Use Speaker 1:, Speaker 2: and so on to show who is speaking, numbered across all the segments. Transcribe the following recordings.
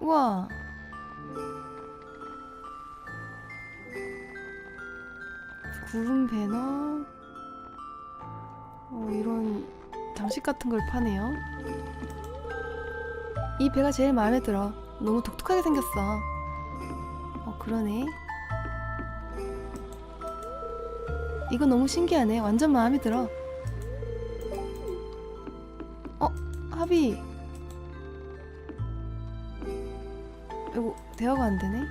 Speaker 1: 우와. 구름 배너. 어, 이런 장식 같은 걸 파네요. 이 배가 제일 마음에 들어. 너무 독특하게 생겼어. 어, 그러네. 이거 너무 신기하네. 완전 마음에 들어. 어, 합의. 대화가 안 되네.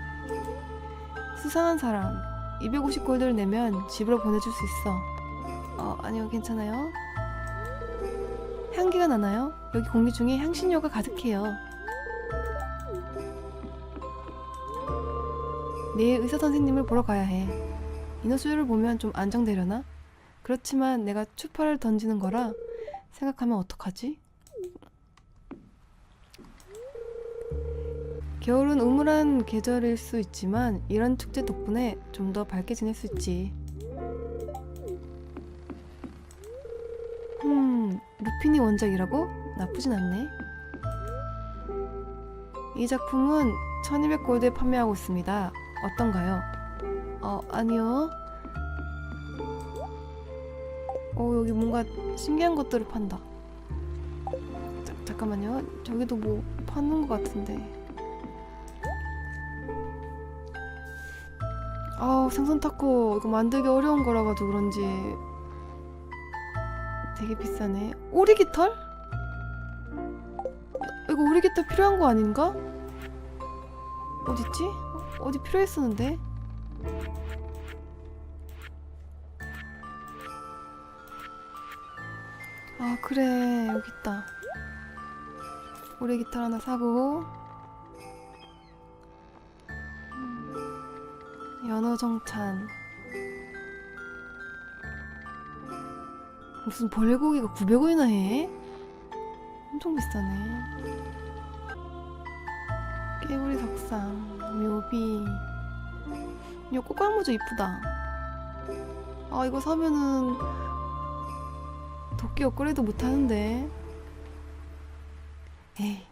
Speaker 1: 수상한 사람. 250골드를 내면 집으로 보내줄 수 있어. 어, 아니요, 괜찮아요. 향기가 나나요? 여기 공기 중에 향신료가 가득해요. 내일 의사 선생님을 보러 가야 해. 인어수유를 보면 좀 안정되려나? 그렇지만 내가 추파를 던지는 거라 생각하면 어떡하지? 겨울은 우물한 계절일 수 있지만 이런 축제 덕분에 좀 더 밝게 지낼 수 있지. 음, 루피니 원작이라고? 나쁘진 않네. 이 작품은 1200골드에 판매하고 있습니다. 어떤가요? 어, 아니요. 어, 여기 뭔가 신기한 것들을 판다. 자, 잠깐만요. 저기도 뭐 파는 것 같은데. 아우, 생선 타코 이거 만들기 어려운 거라 가지고 그런지 되게 비싸네. 오리 깃털? 이거 오리 깃털 필요한 거 아닌가? 어딨지? 어디 필요했었는데? 아 그래 여기 있다 기타 하나 사고 연어 정찬. 무슨 벌고기가 900원이나 해? 엄청 비싸네. 깨구리 석상 묘비. 이거 꽃갈모자 이쁘다. 아 이거 사면은 도끼 업그레이드 못하는데. 에이.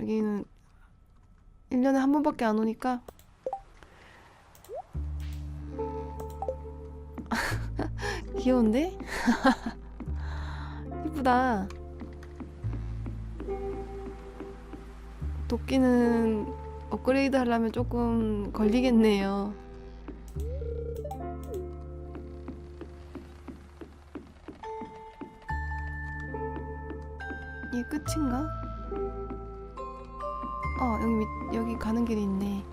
Speaker 1: 여기는 1년에 한 번밖에 안 오니까 귀여운데? 이쁘다 도끼는 업그레이드 하려면 조금 걸리겠네요 이게 끝인가? 어 여기 밑 여기 가는 길이 있네.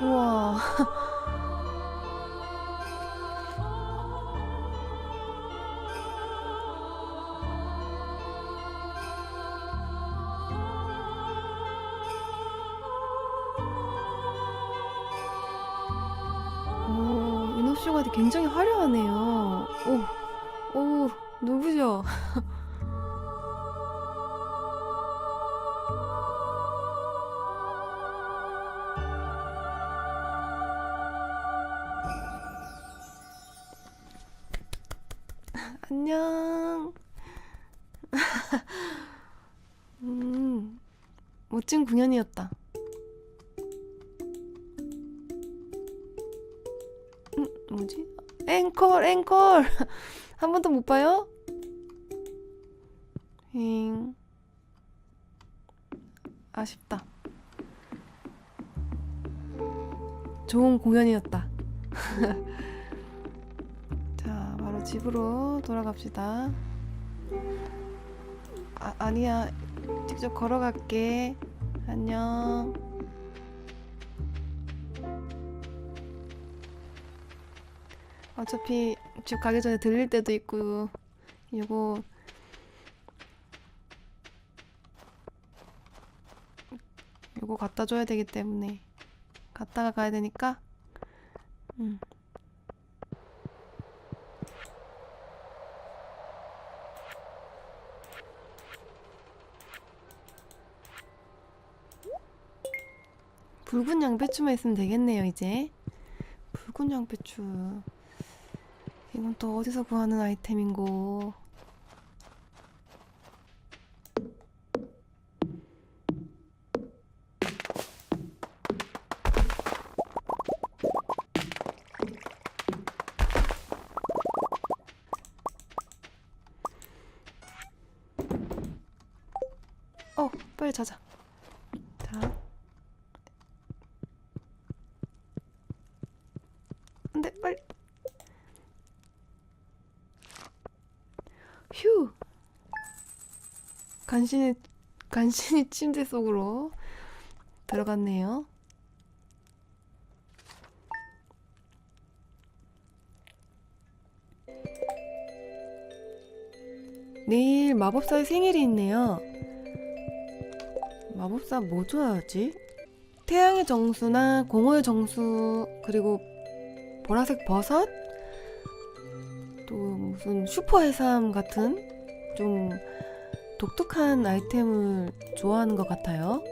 Speaker 1: 우 공연이었다. 음, 뭐지? 앵콜, 앵콜. 한 번도 못 봐요? 잉. 아쉽다. 좋은 공연이었다. 자, 바로 집으로 돌아갑시다. 아, 아니야. 직접 걸어갈게. 안녕. 어차피 집 가기 전에 들릴 때도 있고, 이거 이거 갖다 줘야 되기 때문에 갖다가 가야 되니까. 음. 응. 붉은 양배추만 있으면 되겠네요 이제. 붉은 양배추. 이건 또 어디서 구하는 아이템인고 어 빨리 자자 자 안돼 빨리 휴 간신히 간신히 침대 속으로 들어갔네요. 내일 마법사의 생일이 있네요. 마법사 뭐 줘야지? 태양의 정수나 공허의 정수 그리고 보라색 버섯? 또 무슨 슈퍼 해삼 같은 좀 독특한 아이템을 좋아하는 것 같아요.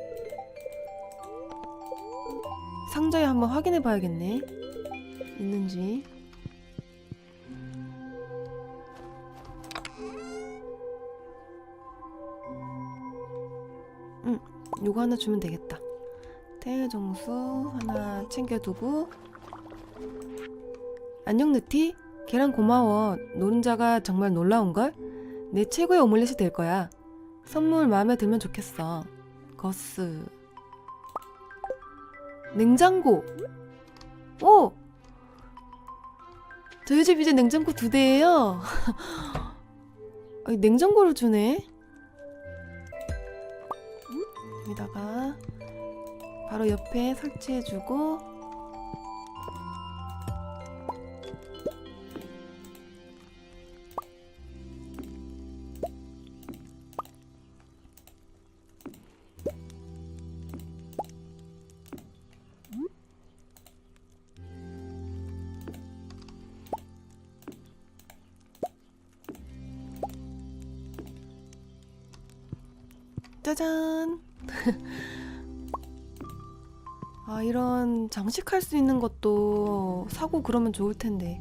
Speaker 1: 상자에 한번 확인해 봐야겠네. 있는지. 응, 요거 하나 주면 되겠다. 태양 정수 하나 챙겨두고 안녕 느티 계란 고마워 노른자가 정말 놀라운걸 내 최고의 오믈렛이 될 거야. 선물 마음에 들면 좋겠어. 거스. 냉장고. 오! 저희 집 이제 냉장고 두 대예요. 냉장고를 주네? 여기다가 바로 옆에 설치해주고 장식할 수 있는 것도 사고 그러면 좋을 텐데.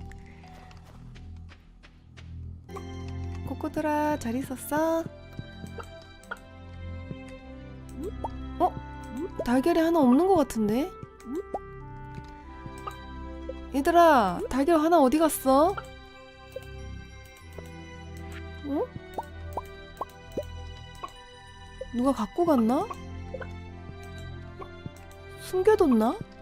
Speaker 1: 코코들아, 잘 있었어? 어? 달걀이 하나 없는 것 같은데? 얘들아, 달걀 하나 어디 갔어? 어? 누가 갖고 갔나? 숨겨뒀나?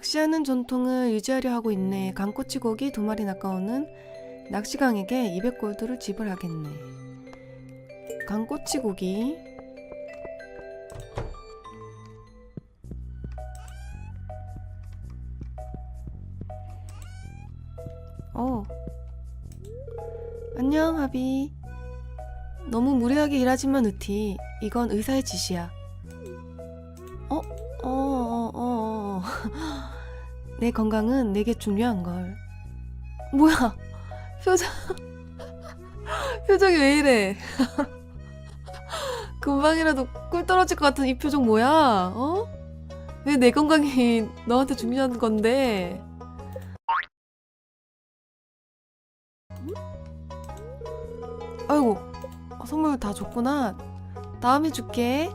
Speaker 1: 낚시하는 전통을 유지하려 하고 있네. 강꼬치 고기 두 마리 낚아오는 낚시강에게 200골드를 지불하겠네. 강꼬치 고기. 어. 안녕, 하비. 너무 무리하게 일하지만 으티. 이건 의사의 지시야. 내 건강은 내게 중요한 걸. 뭐야? 표정. 표정이 왜 이래? 금방이라도 꿀 떨어질 것 같은 이 표정 뭐야? 어? 왜 내 건강이 너한테 중요한 건데? 아이고, 아, 선물 다 줬구나. 다음에 줄게.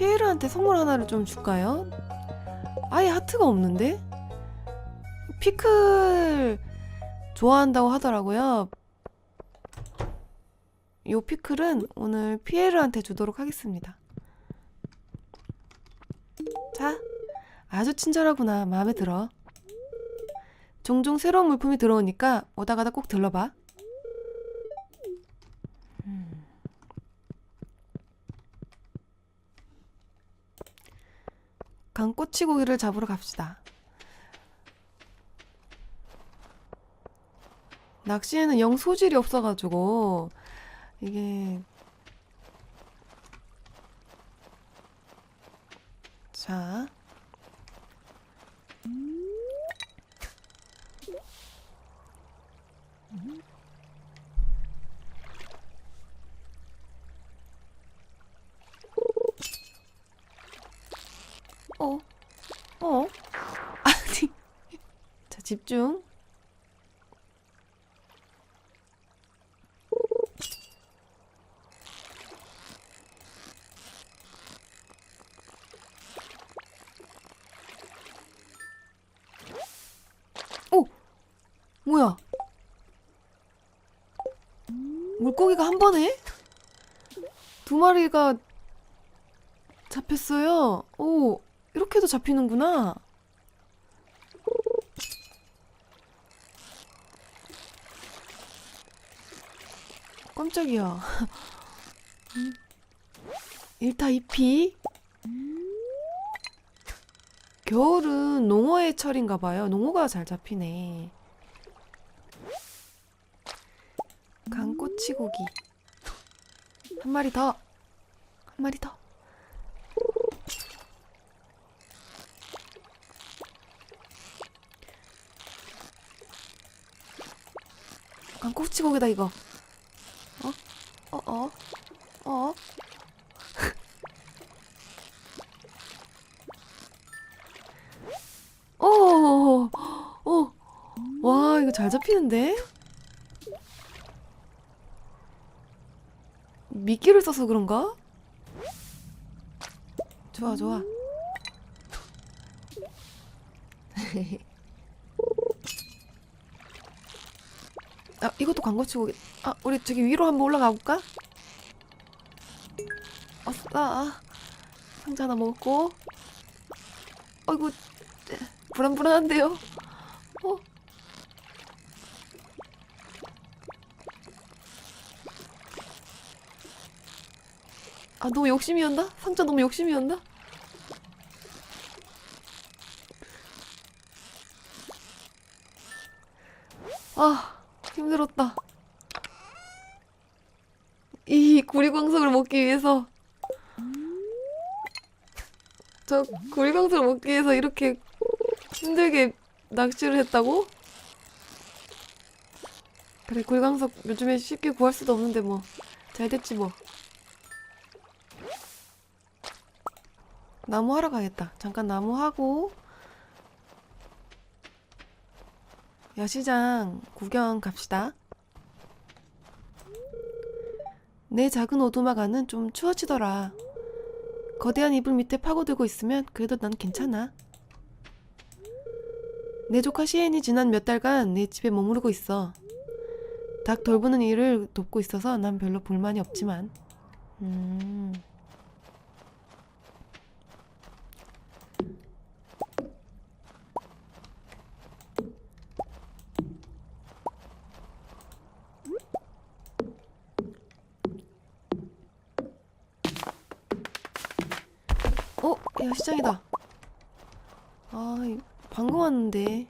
Speaker 1: 피에르한테 선물 하나를 좀 줄까요? 아예 하트가 없는데? 피클 좋아한다고 하더라고요. 요 피클은 오늘 피에르한테 주도록 하겠습니다. 자, 아주 친절하구나. 마음에 들어. 종종 새로운 물품이 들어오니까 오다 가다 꼭 들러봐. 강꼬치 고기를 잡으러 갑시다. 낚시에는 영 소질이 없어가지고 이게 자 어? 어? 아니 자 집중 오! 뭐야? 물고기가 한 번에? 두 마리가 잡혔어요. 오, 이렇게도 잡히는구나. 깜짝이야. 1타 2피. 겨울은 농어의 철인가 봐요. 농어가 잘 잡히네. 강꼬치 고기. 한 마리 더. 한 마리 더. 강꼬치 고기다 이거. 어? 어? 어? 어? 오, 오, 와, 이거 잘 잡히는데? 미끼를 써서 그런가? 좋아, 좋아. 아, 이것도 광고치고, 아, 우리 저기 위로 한번 올라가 볼까? 아싸. 상자 하나 먹었고. 어이구, 불안불안한데요? 어? 아, 너무 욕심이었나? 상자 너무 욕심이었나? 아, 힘들었다. 이 구리광석을 먹기 위해서 저 구리광석을 먹기 위해서 이렇게 힘들게 낚시를 했다고? 그래 구리광석 요즘에 쉽게 구할 수도 없는데 뭐 잘 됐지 뭐 나무 하러 가겠다 잠깐 나무 하고 야시장 구경 갑시다 내 작은 오두막 안은 좀 추워지더라 거대한 이불 밑에 파고들고 있으면 그래도 난 괜찮아 내 조카 시엔이 지난 몇 달간 내 집에 머무르고 있어. 닭 돌보는 일을 돕고 있어서 난 별로 불만이 없지만. 음. 시장이다. 아, 이- 방금 왔는데.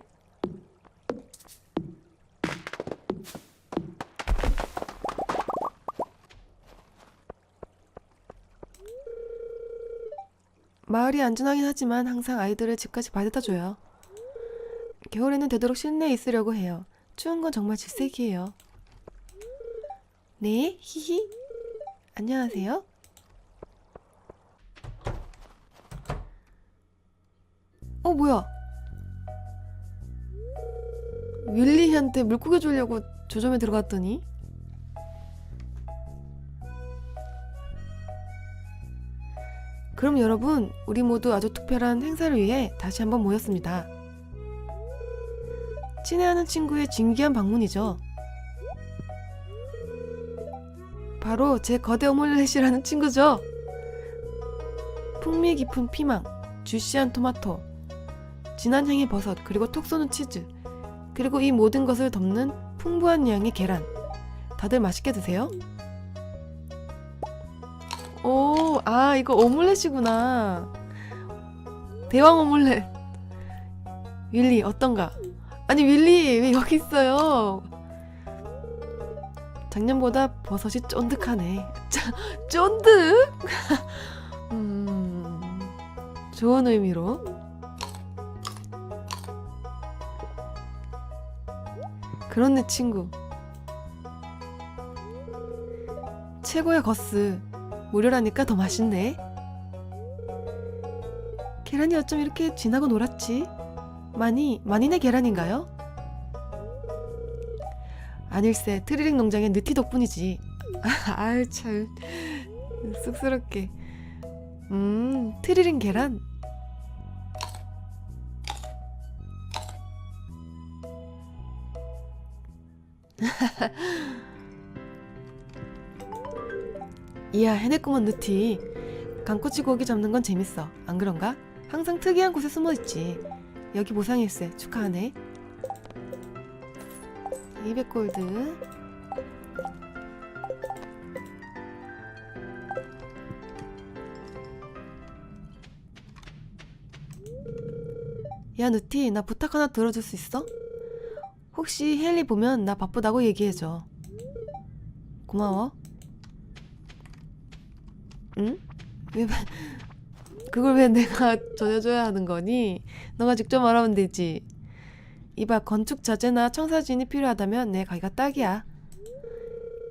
Speaker 1: 마을이 안전하긴 하지만 항상 아이들을 집까지 바래다 줘요. 겨울에는 되도록 실내에 있으려고 해요. 추운 건 정말 질색이에요. 네, 히히. 안녕하세요. 어, 뭐야? 윌리한테 물고기 주려고 조점에 들어갔더니 그럼 여러분, 우리 모두 아주 특별한 행사를 위해 다시 한번 모였습니다. 친애하는 친구의 진기한 방문이죠. 바로 제 거대 오믈렛이라는 친구죠. 풍미 깊은 피망, 주시한 토마토, 진한 향의 버섯, 그리고 톡 쏘는 치즈, 그리고 이 모든 것을 덮는 풍부한 양의 계란. 다들 맛있게 드세요. 오, 아, 이거 오믈렛이구나. 대왕 오믈렛. 윌리, 어떤가? 아니, 윌리, 왜 여기 있어요? 작년보다 버섯이 쫀득하네. 짜, 쫀득? 음, 좋은 의미로. 그런 내 친구. 최고의 거스. 무료라니까 더 맛있네. 계란이 어쩜 이렇게 진하고 노랗지? 많이, 많이네 계란인가요? 아닐세, 트리링 농장의 느티 덕분이지. 아유, 참. 쑥스럽게. 음, 트리링 계란? 이야, 해냈구먼, 느티. 강꼬치 고기 잡는 건 재밌어. 안 그런가? 항상 특이한 곳에 숨어 있지. 여기 보상일세. 축하하네. 200골드. 야, 느티, 나 부탁 하나 들어줄 수 있어? 혹시 헬리 보면 나 바쁘다고 얘기해줘. 고마워. 응? 왜, 그걸 왜 내가 전해줘야 하는 거니? 너가 직접 말하면 되지. 이봐, 건축 자재나 청사진이 필요하다면 내 가기가 딱이야.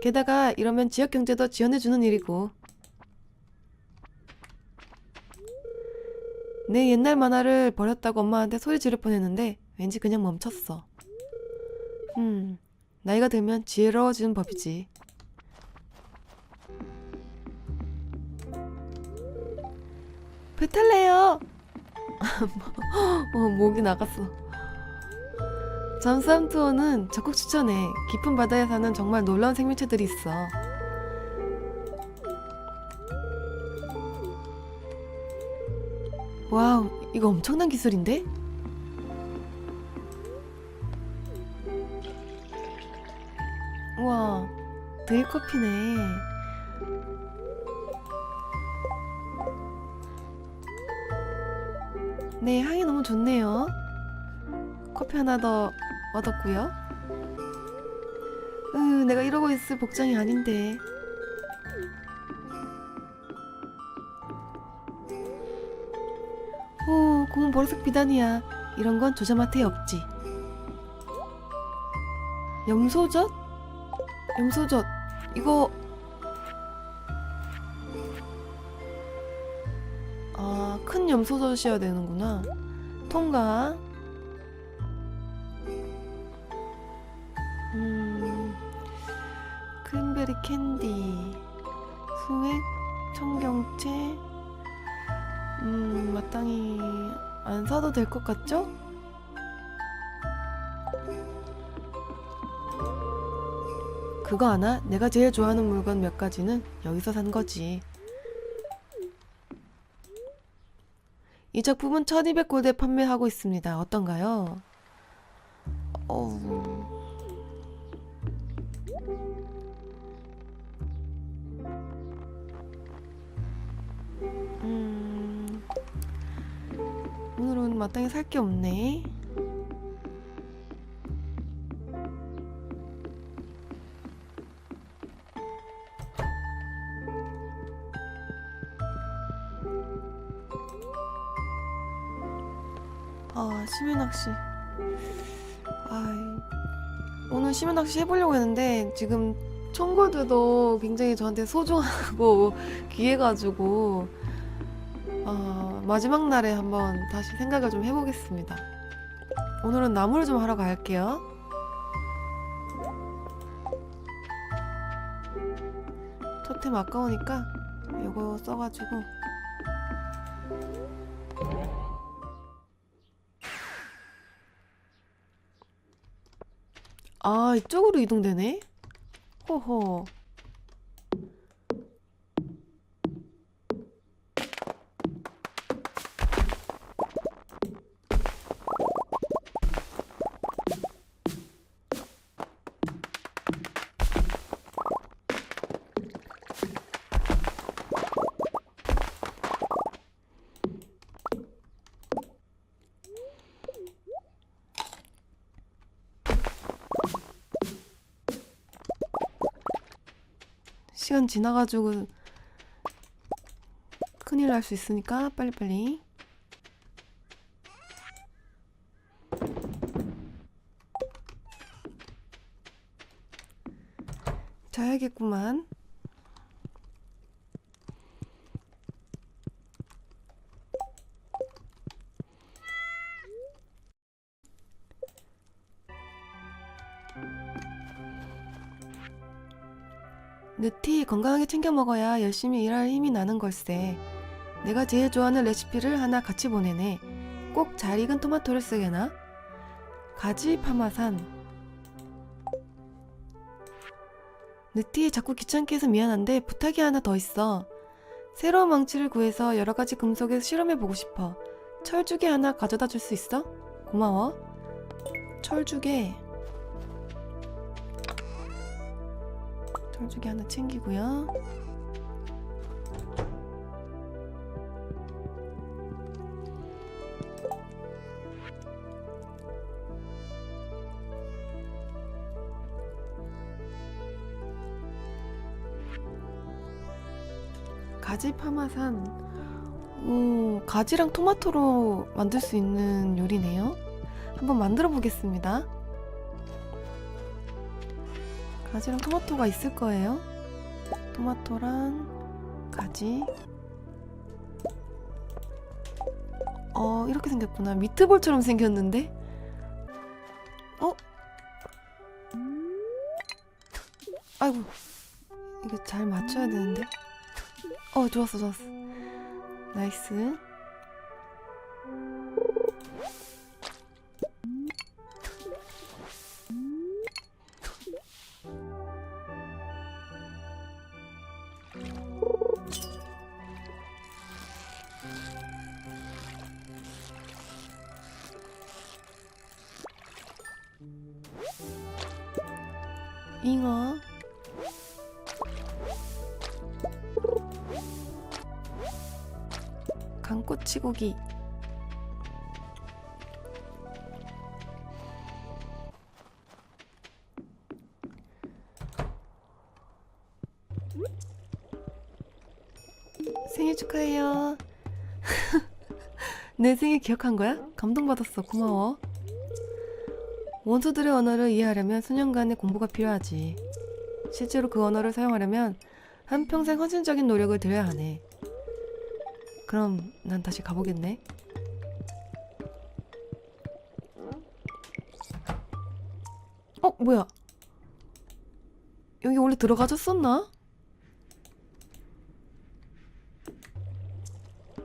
Speaker 1: 게다가 이러면 지역 경제도 지원해주는 일이고. 내 옛날 만화를 버렸다고 엄마한테 소리 지를 뻔했는데 왠지 그냥 멈췄어. 음, 나이가 들면 지혜로워지는 법이지. 배 탈래요. 어, 목이 나갔어. 잠수함 투어는 적극 추천해. 깊은 바다에 사는 정말 놀라운 생명체들이 있어. 와우, 이거 엄청난 기술인데? 우와, 드립커피네. 네, 향이 너무 좋네요. 커피 하나 더 얻었고요. 으, 내가 이러고 있을 복장이 아닌데. 오, 고문 보라색 비단이야. 이런 건 조자마트에 없지. 염소젓? 염소젓. 이거 아, 큰 염소젓이어야 되는구나. 통과. 음, 크림베리 캔디, 수액, 청경채. 음, 마땅히 안 사도 될 것 같죠? 그거 아나? 내가 제일 좋아하는 물건 몇 가지는 여기서 산 거지. 이 작품은 1200골드에 판매하고 있습니다. 어떤가요? 어우. 음. 오늘은 마땅히 살 게 없네. 아, 심해 낚시. 아이. 오늘 심해 낚시 해보려고 했는데 지금 청골드도 굉장히 저한테 소중하고 귀해가지고 아, 마지막 날에 한번 다시 생각을 좀 해보겠습니다. 오늘은 나무를 좀 하러 갈게요. 토템 아까우니까 이거 써가지고 이쪽으로 이동되네? 호호 시간 지나가지고 큰일 날 수 있으니까 빨리빨리. 자야겠구만. 챙겨 먹어야 열심히 일할 힘이 나는 걸세. 내가 제일 좋아하는 레시피를 하나 같이 보내네. 꼭 잘 익은 토마토를 쓰게나? 가지 파마산. 느티 자꾸 귀찮게 해서 미안한데 부탁이 하나 더 있어. 새로운 망치를 구해서 여러 가지 금속에 실험해 보고 싶어. 철주개 하나 가져다 줄 수 있어? 고마워. 철주개. 철주개 하나 챙기고요. 가지 파마산. 오, 가지랑 토마토로 만들 수 있는 요리네요. 한번 만들어 보겠습니다. 가지랑 토마토가 있을 거예요. 토마토랑 가지. 어, 이렇게 생겼구나. 미트볼처럼 생겼는데? 어? 아이고. 이거 잘 맞춰야 되는데. 어, 좋았어, 좋았어. 나이스. 강꼬치고기. 생일 축하해요. 내 생일 기억한 거야? 감동받았어. 고마워. 원소들의 언어를 이해하려면 수년간의 공부가 필요하지. 실제로 그 언어를 사용하려면 한평생 헌신적인 노력을 들여야 하네. 그럼 난 다시 가보겠네. 어, 뭐야? 여기 원래 들어가졌었나?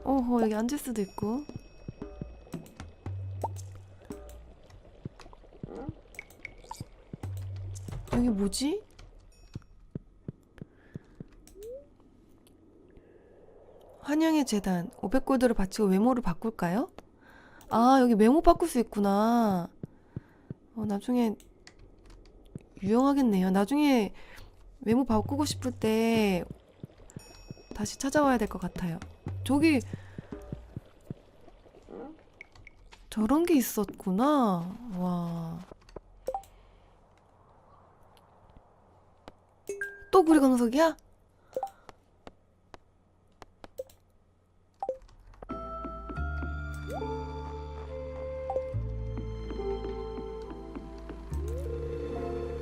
Speaker 1: 어허, 여기 앉을 수도 있고. 여기 뭐지? 재단 500골드를 바치고 외모를 바꿀까요? 아 여기 메모 바꿀 수 있구나 어, 나중에 유용하겠네요 나중에 메모 바꾸고 싶을 때 다시 찾아와야 될 것 같아요 저기 저런 게 있었구나 와. 또 구리광석이야?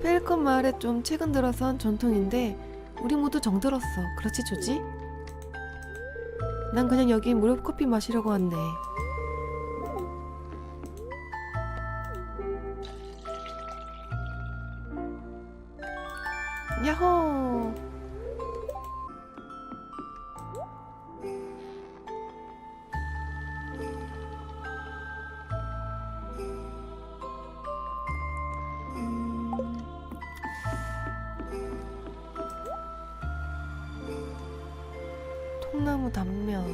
Speaker 1: 펠컨 마을에 좀 최근 들어선 전통인데 우리 모두 정들었어. 그렇지 조지? 난 그냥 여기 무료 커피 마시려고 왔네. 야호! 단면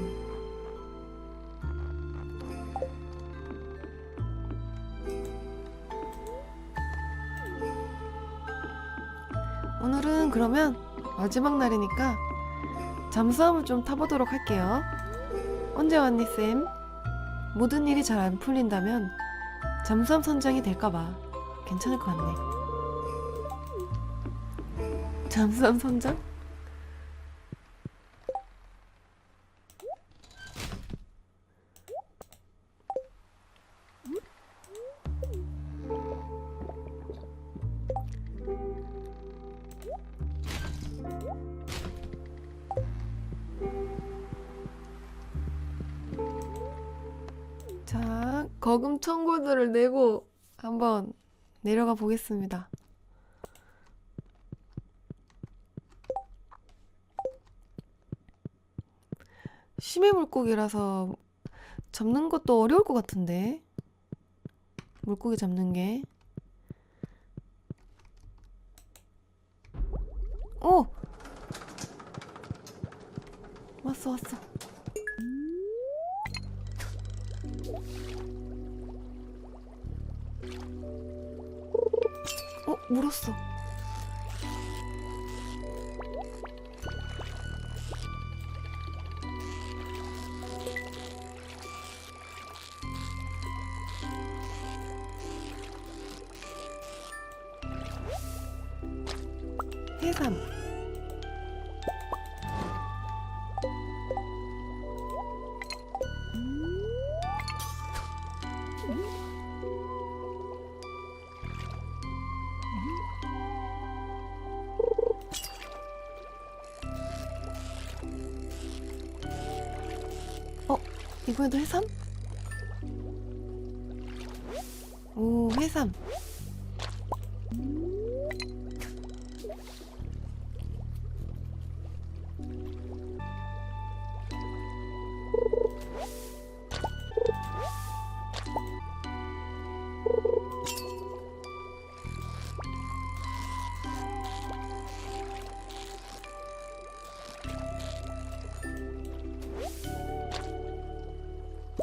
Speaker 1: 오늘은 그러면 마지막 날이니까 잠수함을 좀 타보도록 할게요. 언제 왔니, 쌤? 모든 일이 잘 안 풀린다면 잠수함 선장이 될까봐 괜찮을 것 같네. 잠수함 선장? 거금 청구들을 내고 한번 내려가 보겠습니다. 심해 물고기라서 잡는 것도 어려울 것 같은데. 물고기 잡는 게. 오! 왔어, 왔어. 어, 물었어. 해삼. 이번에도 해삼?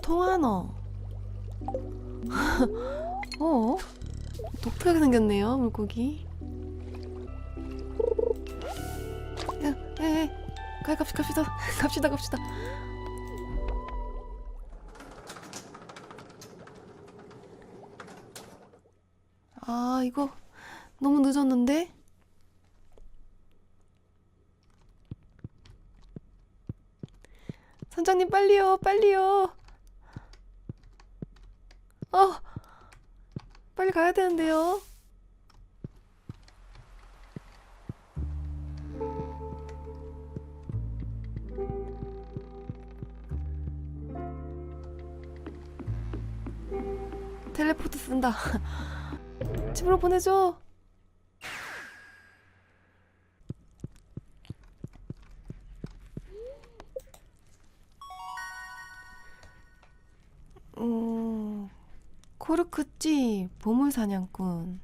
Speaker 1: 통하너. 어? 독특하게 생겼네요, 물고기. 야, 에, 에, 가, 갑시다, 갑시다, 갑시다, 갑시다. 아, 이거 너무 늦었는데? 선장님, 빨리요, 빨리요. 어, 빨리 가야 되는데요. 텔레포트 쓴다. 집으로 보내줘. 코르크찌 보물 사냥꾼.